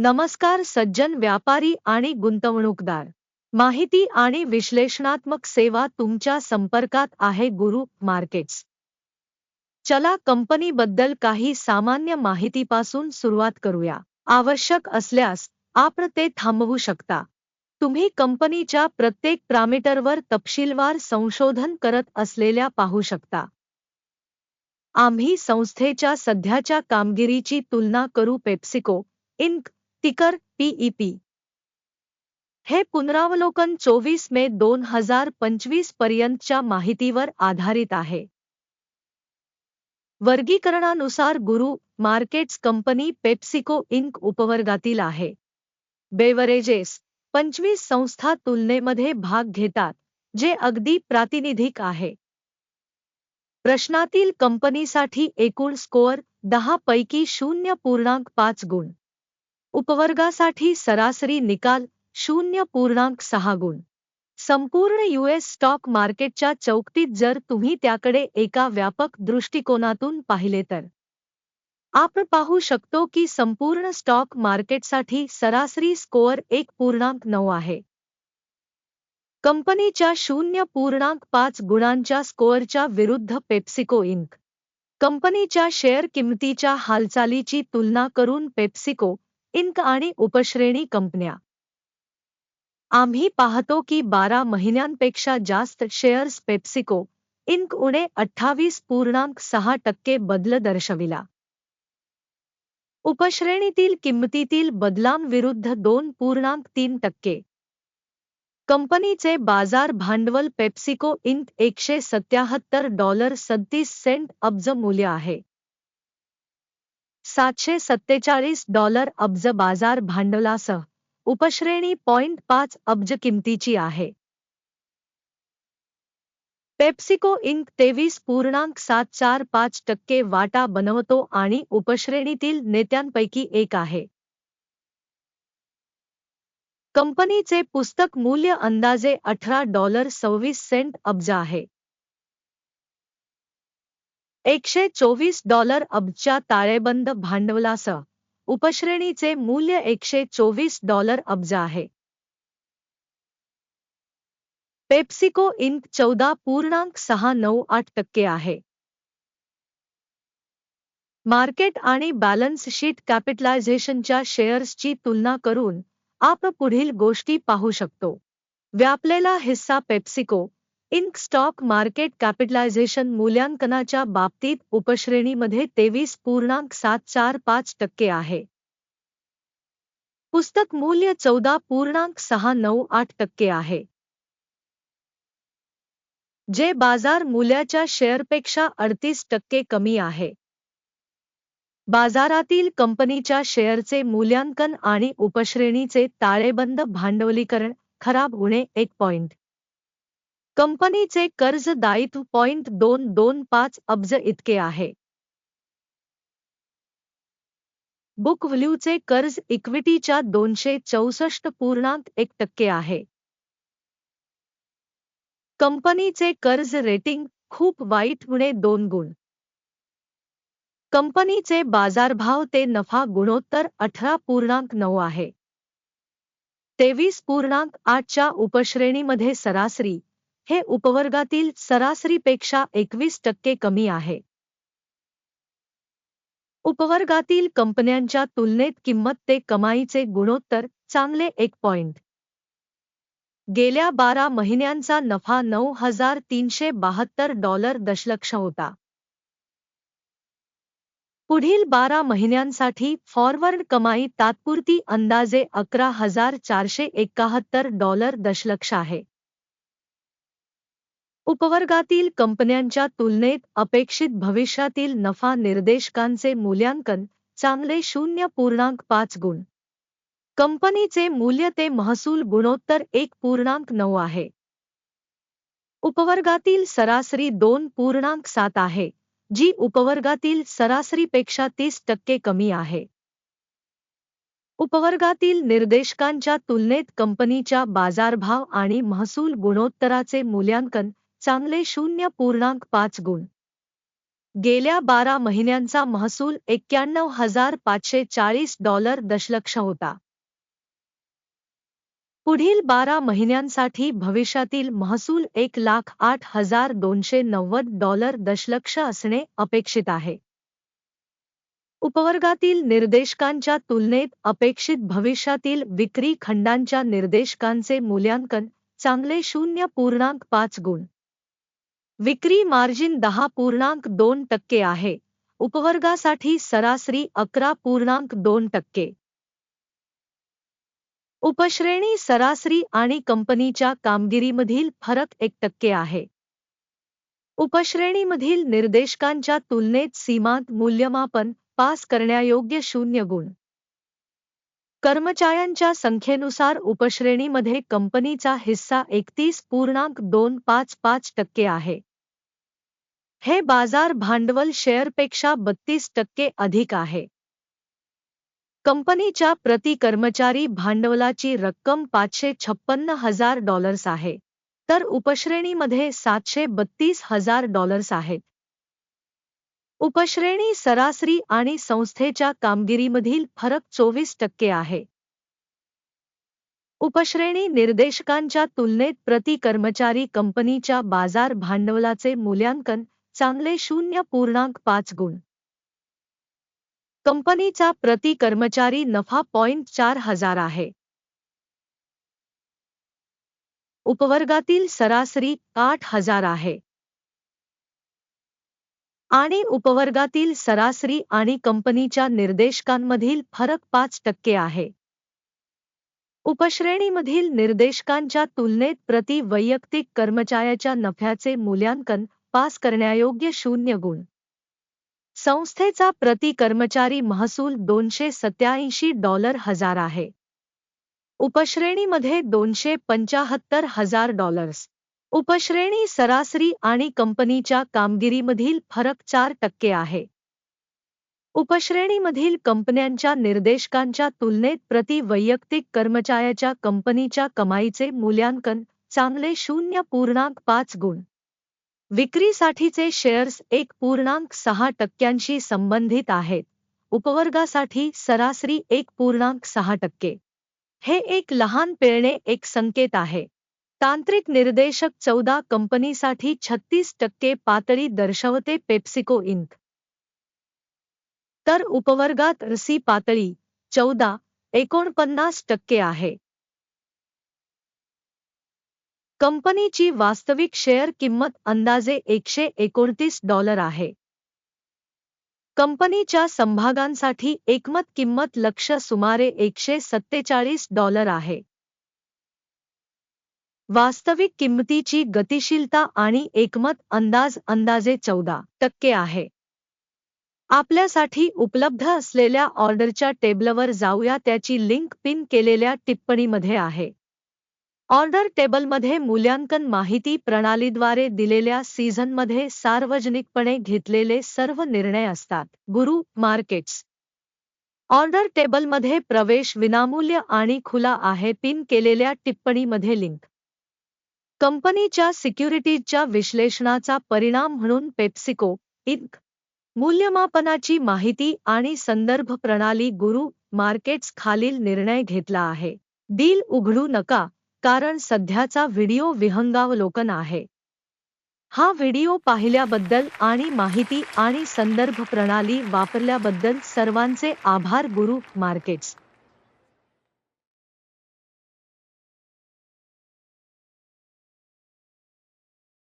नमस्कार सज्जन व्यापारी आणि गुंतवणूकदार. माहिती आणि विश्लेषणात्मक सेवा तुमच्या संपर्कात आहे गुरु मार्केट्स. चला कंपनीबद्दल काही सामान्य माहितीपासून सुरुवात करूया. आवश्यक असल्यास आपण ते थांबवू शकता. तुम्ही कंपनीच्या प्रत्येक प्रामीटरवर तपशीलवार संशोधन करत असलेल्या पाहू शकता. आम्ही संस्थेच्या सध्याच्या कामगिरीची तुलना करू पेप्सिको इंक तिकर पीईपी हे पुनरावलोकन चोवीस मे दोन हजार पंचवीस पर्यंतच्या माहितीवर आधारित आहे. वर्गीकरणानुसार गुरु मार्केट्स कंपनी पेप्सिको इंक उपवर्गातील आहे. बेवरेजेस पंचवीस संस्था तुलनेमध्ये भाग घेतात जे अगदी प्रातिनिधिक आहे. प्रश्नातील कंपनीसाठी एकूण स्कोअर दहा पैकी शून्य पूर्णांक पाच गुण. उपवर्गासाठी सरासरी निकाल शून्य पूर्णांक सहा गुण. संपूर्ण यूएस स्टॉक मार्केटच्या चौकटीत जर तुम्ही त्याकडे एका व्यापक दृष्टिकोनातून पाहिले तर. आपण पाहू शकतो की संपूर्ण स्टॉक मार्केटसाठी सरासरी स्कोअर एक पूर्णांक नऊ आहे. कंपनीच्या शून्य पूर्णांक पाच गुणांच्या स्कोअरच्या विरुद्ध पेप्सिको इंक. कंपनीच्या शेअर किंमतीच्या हालचालीची तुलना करून पेप्सिको इंक आणि उपश्रेणी कंपन्या. आम्ही पाहतो की बारा महिन्यांपेक्षा जास्त शेअर्स पेप्सिको इंक उणे अठ्ठावीस पूर्णांक सहा टक्के बदल दर्शविला. उपश्रेणीतील किंमतीतील बदलांविरुद्ध दोन पूर्णांक तीन टक्के. कंपनीचे बाजार भांडवल पेप्सिको इंक एकशे सत्याहत्तर डॉलर सत्तीस सेंट अब्ज मूल्य आहे. सातशे सत्तेचाळीस डॉलर अब्ज बाजार भांडवलासह उपश्रेणी पॉइंट पाच अब्ज किमतीची आहे. पेप्सिको इंक तेवीस पूर्णांक सात चार पाच टक्के वाटा बनवतो आणि उपश्रेणीतील नेत्यांपैकी एक आहे. कंपनीचे पुस्तक मूल्य अंदाजे अठरा डॉलर सव्वीस सेंट अब्ज आहे. एकशे चोवीस डॉलर अब्जच्या ताळेबंद भांडवलासह उपश्रेणीचे मूल्य एकशे चोवीस डॉलर अब्ज आहे. पेप्सिको इंक चौदा पूर्णांक सहा नऊ आठ टक्के आहे. मार्केट आणि बॅलन्स शीट कॅपिटलायझेशनच्या शेअर्सची तुलना करून आपण पुढील गोष्टी पाहू शकतो. व्यापलेला हिस्सा PepsiCo Inc stock market capitalisation मूल्यांकनाच्या बाबतीत उपश्रेणीमध्ये तेवीस पूर्णांक सात चार पाच टक्के आहे. पुस्तक मूल्य चौदा पूर्णांक सहा नऊ आठ टक्के आहे. जे बाजार मूल्याच्या शेअरपेक्षा अडतीस टक्के कमी आहे. बाजारातील कंपनीच्या शेअरचे मूल्यांकन आणि उपश्रेणीचे ताळेबंद भांडवलीकरण खराब होणे एक पॉइंट. कंपनीचे कर्ज दायित्व पॉइंट दोन दोन पाच अब्ज इतके आहे. बुक व्हॅल्यूचे कर्ज इक्विटीच्या दोनशे चौसष्ट पूर्णांक एक टक्के आहे. कंपनीचे कर्ज रेटिंग खूप वाईट उणे दोन गुण. कंपनीचे बाजारभाव ते नफा गुणोत्तर अठरा पूर्णांक नऊ आहे. तेवीस पूर्णांक आठच्या उपश्रेणीमध्ये सरासरी हे उपवर्गातील सरासरीपेक्षा एकवीस टक्के कमी आहे. उपवर्गातील कंपन्यांच्या तुलनेत किंमत ते कमाईचे गुणोत्तर चांगले एक पॉइंट. गेल्या बारा महिन्यांचा नफा नऊ हजार तीनशे बहात्तर डॉलर दशलक्ष होता. पुढील बारा महिन्यांसाठी फॉरवर्ड कमाई तात्पुरती अंदाजे अकरा हजार चारशे एकाहत्तर डॉलर दशलक्ष आहे. उपवर्गातील कंपन्यांच्या तुलनेत अपेक्षित भविष्यातील नफा निर्देशकांचे मूल्यांकन चांगले शून्य पूर्णांक पाच गुण. कंपनीचे मूल्य ते महसूल गुणोत्तर एक पूर्णांक नऊ आहे. उपवर्गातील सरासरी दोन पूर्णांक सात आहे जी उपवर्गातील सरासरीपेक्षा तीस टक्के कमी आहे. उपवर्गातील निर्देशकांच्या तुलनेत कंपनीच्या बाजारभाव आणि महसूल गुणोत्तराचे मूल्यांकन चांगले शून्य पूर्णांक पाच गुण. गेल्या बारा महिन्यांचा महसूल एक्क्याण्णव हजार पाचशे चाळीस डॉलर दशलक्ष होता. पुढील बारा महिन्यांसाठी भविष्यातील महसूल एक लाख आठ हजार दोनशे नव्वद डॉलर दशलक्ष असणे अपेक्षित आहे. उपवर्गातील निर्देशकांच्या तुलनेत अपेक्षित भविष्यातील विक्री खंडांच्या निर्देशकांचे मूल्यांकन चांगले शून्य पूर्णांक पाच गुण. विक्री मार्जिन दहा पूर्णांक दोन टक्के आहे. उपवर्गासाठी सरासरी अकरा पूर्णांक दोन टक्के. उपश्रेणी सरासरी आणि कंपनीच्या कामगिरीमधील फरक एक टक्के आहे. उपश्रेणीमधील निर्देशकांच्या तुलनेत सीमांत मूल्यमापन पास करण्यायोग्य शून्य गुण. कर्मचाऱ्यांच्या संख्येनुसार उपश्रेणीमध्ये कंपनीचा हिस्सा एकतीस पूर्णांक दोन पाच पाच टक्के आहे. हे बाजार भांडवल शेअरपेक्षा बत्तीस टक्के अधिक आहे. कंपनीच्या प्रति कर्मचारी भांडवलाची रक्कम पाचशे छप्पन्न हजार डॉलर्स आहे. तर उपश्रेणीमध्ये सातशे बत्तीस हजार डॉलर्स आहेत. उपश्रेणी सरासरी आणि संस्थेच्या कामगिरीमधील फरक चोवीस टक्के आहे. उपश्रेणी निर्देशकांच्या तुलनेत प्रति कर्मचारी कंपनीच्या बाजार भांडवलाचे मूल्यांकन चांगले शून्य पूर्णांक पाच गुण. कंपनीचा प्रति कर्मचारी नफा पॉइंट चार हजार आहे. उपवर्गातील सरासरी आठ हजार आहे. आणि उपवर्गातील सरासरी आणि कंपनीच्या निर्देशकांमधील फरक पाच टक्के आहे. उपश्रेणीमधील निर्देशकांच्या तुलनेत प्रति वैयक्तिक कर्मचाऱ्याच्या नफ्याचे मूल्यांकन पास करण्यायोग्य शून्य गुण. संस्थेचा प्रति कर्मचारी महसूल दोनशे सत्याऐंशी डॉलर हजार आहे. उपश्रेणीमध्ये दोनशे पंचाहत्तर हजार डॉलर्स. उपश्रेणी सरासरी आणि कंपनीच्या कामगिरीमधील फरक चार टक्के आहे. उपश्रेणीमधील कंपन्यांच्या निर्देशकांच्या तुलनेत प्रति वैयक्तिक कर्मचाऱ्याच्या कंपनीच्या कमाईचे मूल्यांकन चांगले शून्य पूर्णांक पाच गुण. विक्रीसाठीचे शेअर्स एक पूर्णांक सहा टक्क्यांशी संबंधित आहेत. उपवर्गासाठी सरासरी एक पूर्णांक सहा टक्के. हे एक लहान पेरणे एक संकेत आहे. तांत्रिक निर्देशक चौदा कंपनीसाठी छत्तीस टक्के पातळी दर्शवते पेप्सिको इंक. तर उपवर्गात रसी पातळी चौदा एकोणपन्नास टक्के आहे. कंपनीची वास्तविक शेअर किंमत अंदाजे एकशे एकोणतीस डॉलर आहे. कंपनीच्या संभागांसाठी एकमत किंमत लक्ष सुमारे एकशे सत्तेचाळीस डॉलर आहे. वास्तविक किंमतीची गतिशीलता आणि एकमत अंदाज अंदाजे चौदा टक्के आहे. आपल्यासाठी उपलब्ध असलेल्या ऑर्डरच्या टेबलवर जाऊया त्याची लिंक पिन केलेल्या टिप्पणीमध्ये आहे. ऑर्डर टेबलमध्ये मूल्यांकन माहिती प्रणालीद्वारे दिलेल्या सीझनमध्ये सार्वजनिकपणे घेतलेले सर्व निर्णय असतात. गुरु मार्केट्स. ऑर्डर टेबलमध्ये प्रवेश विनामूल्य आणि खुला आहे. पिन केलेल्या टिप्पणीमध्ये लिंक. कंपनीच्या सिक्युरिटीजच्या विश्लेषणाचा परिणाम म्हणून पेप्सिको इंक मूल्यमापनाची माहिती आणि संदर्भ प्रणाली गुरु मार्केट्स खालील निर्णय घेतला आहे. डील उघडू नका. कारण सध्याचा व्हिडिओ विहंगावलोकन आहे. हा व्हिडिओ पाहिल्याबद्दल आणि माहिती आणि संदर्भ प्रणाली वापरल्याबद्दल सर्वांचे आभार गुरु मार्केट्स.